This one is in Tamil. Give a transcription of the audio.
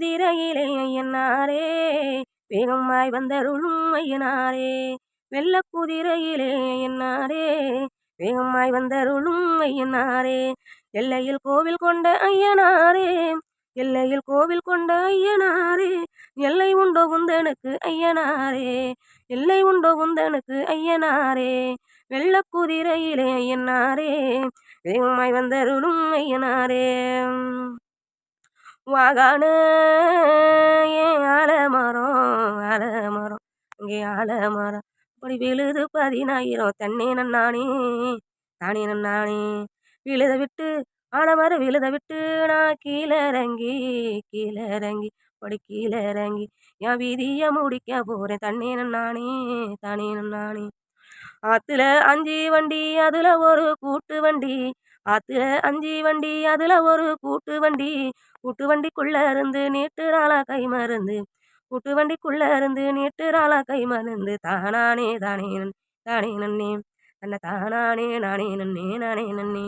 குதிரையிலே ஐயனாரே வேகமாய் வந்தருளும் ஐயனாரே. வெள்ள குதிரையிலே ஐயனாரே வேகமாய் வந்தருளும் ஐயனாரே. எல்லையில் கோவில் கொண்ட ஐயனாரே எல்லையில் கோவில் கொண்ட ஐயனாரே. எல்லை உண்டோ உந்தனுக்கு ஐயனாரே எல்லை உண்டோ உந்தனுக்கு ஐயனாரே. வெள்ள குதிரையிலே ஐயனாரே வேகமாய் வந்தருளும் ஐயனாரே. வாகானு ஏன் ஆலமரம் ஆலமரம் இங்கே ஆலமரம். அப்படி விழுது பதினாயிரம் தண்ணே நன்னானே தானே நன்னானே. விழுத விட்டு ஆலமரம் விழுத விட்டு நான் கீழே இறங்கி கீழே இறங்கி அப்படி கீழே இறங்கி என் வீதியை முடிக்க போகிறேன் தண்ணே நன்னானே தானே நன்னானே. ஆத்துல அஞ்சு வண்டி அதுல ஒரு கூட்டு வண்டி. ஆத்துல அஞ்சு வண்டி அதுல ஒரு கூட்டு வண்டி. கூட்டு வண்டிக்குள்ள இருந்து நீட்டுறாளா கை மருந்து. கூட்டு வண்டிக்குள்ள இருந்து நீட்டுறாளா கை மருந்து. தானானே தானே தானே நன்னே. தன்னை தானானே நானே நன்னே நானே நன்னே.